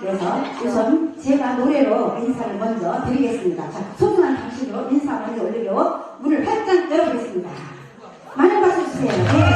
그래서 우선 제가 노래로 인사를 먼저 드리겠습니다. 자, 소중한 당신으로 인사 먼저 올리고 문을 활짝 열어보겠습니다. 많은 박수 주세요. 네.